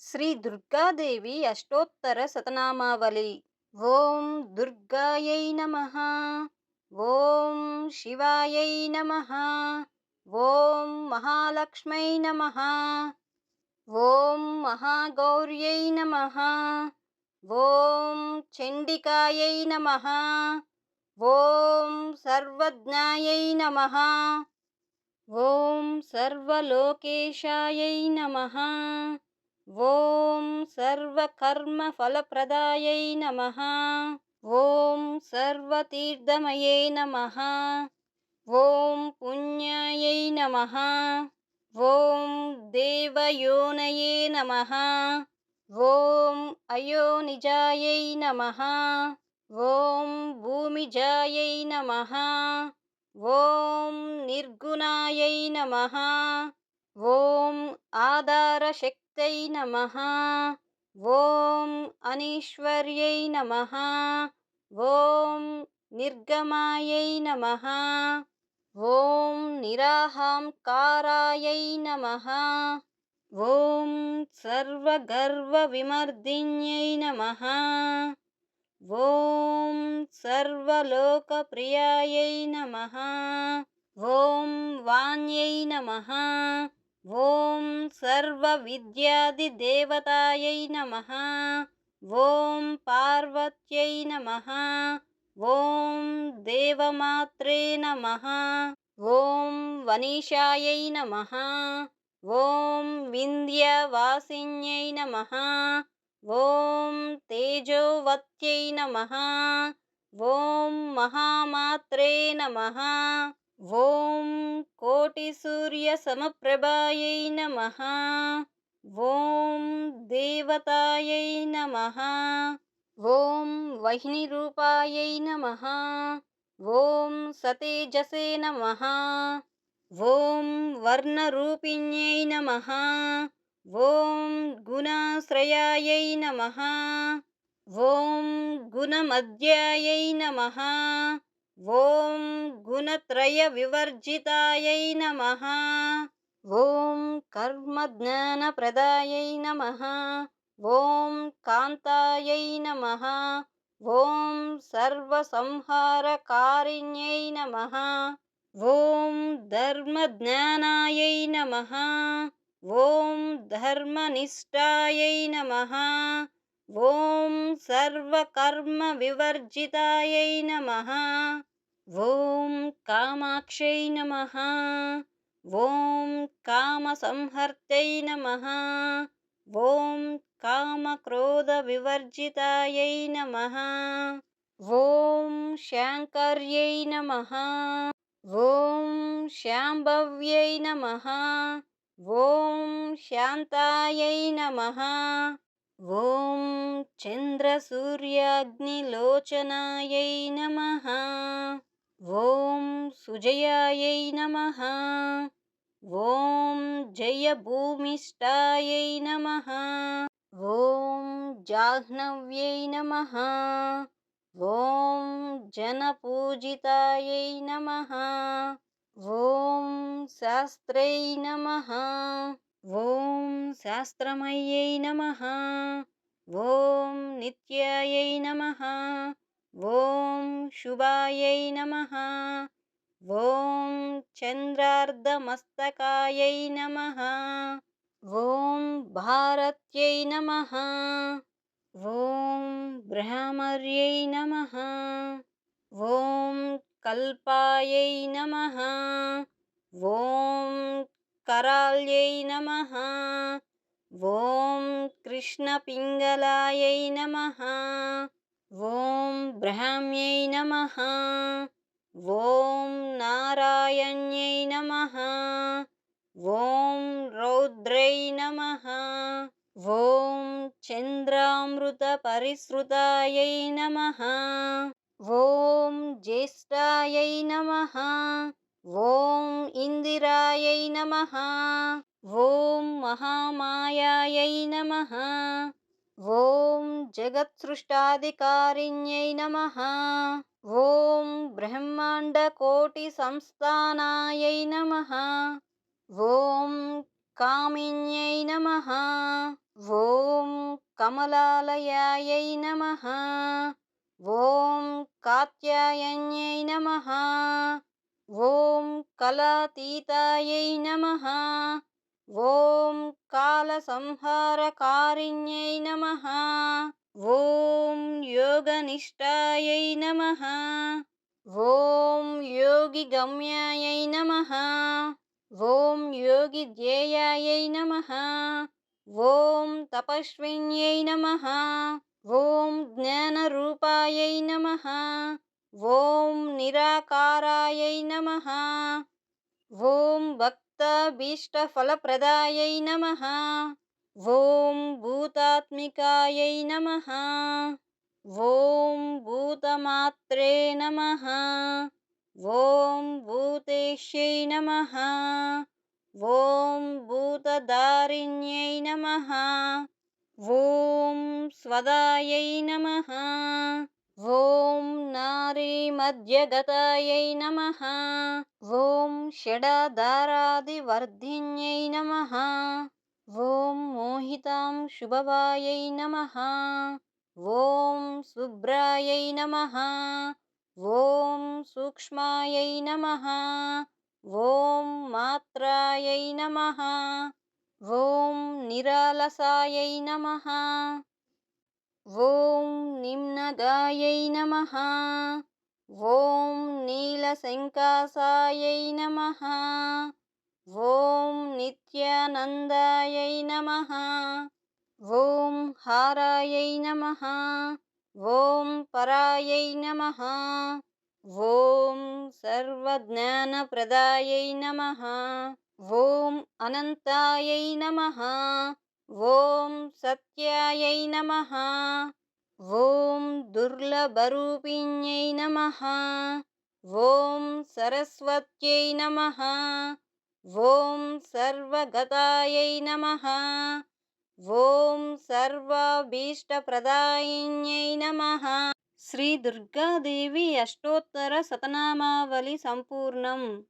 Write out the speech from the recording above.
శ్రీ దుర్గాదేవి అష్టోత్తర శతనామావళి ఓం దుర్గాయై నమ. ఓం శివాయై నమ. ఓం మహాలక్ష్మై నమ. ఓం మహాగౌర్యై నమ. ఓం చండికాయై నమ. ఓం సర్వజ్ఞాయై నమ. ఓం సర్వలోకేశాయై నమ. ఓం సర్వకర్మఫలప్రదాయై నమ. ఓం సర్వతీర్థమయే నమ. ఓం పుణ్యాయై నమ. ఓం దేవయోనయే నమ. ఓం అయోనిజాయై నమ. ఓం భూమిజాయై నమ. ఓం నిర్గుణాయై నమ. ఓం ఆధారశక్తై నమ. ఓం అనీశ్వర్యై నమ. ఓం నిర్గమాయై నమ. ఓం నిరాహంకారాయై నమ. ఓం సర్వగర్వవిమర్దిన్యై నమ. ఓం సర్వలోకప్రియాయై నమ. ఓం వాణ్యై నమ. ఓం సర్వవిద్యాదిదేవతాయై నమ. ఓం పార్వత్యై నమ. ఓం దేవమాత్రే నమ. ఓం వనీషాయై నమ. ఓం వింధ్యవాసిన్యై నమ. ఓం తేజోవత్యై నమ. ఓం మహామాత్రే నమ. ఓం కోటి సూర్య సమప్రభాయై నమ. ఓం దేవతాయై నమ. ఓం వహిని రూపాయై నమ. ఓం సతేజసే నమ. ఓం వర్ణరూపిణ్యై నమ. ఓం గుణాశ్రయాయై నమ. ఓం గుణమధ్యాయై నమ. ఓం గుణత్రయ గుణత్రయవివర్జితాయై నమ. ఓం కర్మజ్ఞానప్రదాయై నమ. ఓం కాంతాయై నమ. ఓం సర్వసంహారకారిణ్యై నమ. ఓం ధర్మజ్ఞానాయై నమ. ఓం ధర్మనిష్టాయై నమ. ఓం సర్వకర్మ సర్వకర్మవివర్జితాయై నమ. ఓం కామాక్షై నమ. ఓం కామసంహర్తై నమ. ఓం కామక్రోధ కామక్రోధవివర్జితాయై నమ. ఓం శాంకర్యై నమ. ఓం శాంభవ్యై నమ. ఓం శాంతాయై నమ. ఓం చంద్రసూర్యాగ్నిలోచనాయై నమ ఓం సుజయాయై నమ ఓం జయభూమిష్టాయై నమ ఓం జాహ్నవ్యై నమ ఓం జనపూజితాయై నమ ఓం శాస్త్రై నమ ఓం శాస్త్రమయ్యై నమ. ఓం నిత్యాయై నమ. ఓం శుభాయై నమ. ఓం చంద్రార్ధమస్తకాయై నమ. ఓం భారత్యై నమ. ఓం బ్రహ్మర్యై నమ. ఓం కల్పాయై నమ. ఓం కరా ఓం కృష్ణపింగళాయై నమ. ఓం బ్రహ్మ్యై నమ. ఓం నారాయణ్యై నమ. ఓం రౌద్రై నమ. ఓం చంద్రామృతపరిసృతాయై నమ. ఓం జ్యేష్ఠాయై నమ. ఓం జగత్సృష్టాధికారిణ్యై నమ ఓం బ్రహ్మాండకోటిసంస్థానాయై నమ ఓం కామిన్యై నమ ఓం కమలాలయాయై నమః ఓం కాత్యాయన్యై నమః ఓం కళాతీతాయై నమః ఓం కాలసంహారకారిణ్యై నమః ఓం యోగనిష్టాయై నమ. ఓం యోగి యోగిగమ్యాయై నమ. ఓం యోగి యోగిధ్యేయాయై నమ. ఓం తపస్విన్యై నమ. ఓం జ్ఞానరూపాయై నమ. ఓం నిరాకారాయై నమ. ఓం భక్తాభీష్టఫలప్రదాయై నమ. ఓం భూతాత్మికాయై నమ. ఓం భూతమాత్రే నమ. ఓం భూతేష్యై నమ. ఓం భూతదారిణ్యై నమ. ఓం స్వదాయై నమ. ఓం నారీమధ్యగతాయై నమ. ఓం షడాధారాదివర్ధిన్యై నమ. ఓం మోహితాం శుభవాయై నమ. ఓం శుభ్రాయై నమ. ఓం సూక్ష్మాయై నమ. ఓం మాత్రాయై నమ. ఓం నిరాలసాయై నమ. ఓం నిమ్నదాయై నమ. ఓం నీలశంకాసాయై నమ. ఓం నిత్యానందాయై నమ. ఓం హారాయై నమ. ఓం పరాయై నమ. ఓం సర్వజ్ఞానప్రదాయై నమ. ఓం అనంతాయై నమ. ఓం సత్యాయై నమ. ఓం దుర్లభరూపిణ్యై నమ. ఓం సరస్వత్యై నమ. ఓం సర్వగతాయై నమ. ఓం సర్వాభీష్టప్రదాయిన్యై నమ. శ్రీ దుర్గాదేవి అష్టోత్తర సతనామావళి సంపూర్ణం.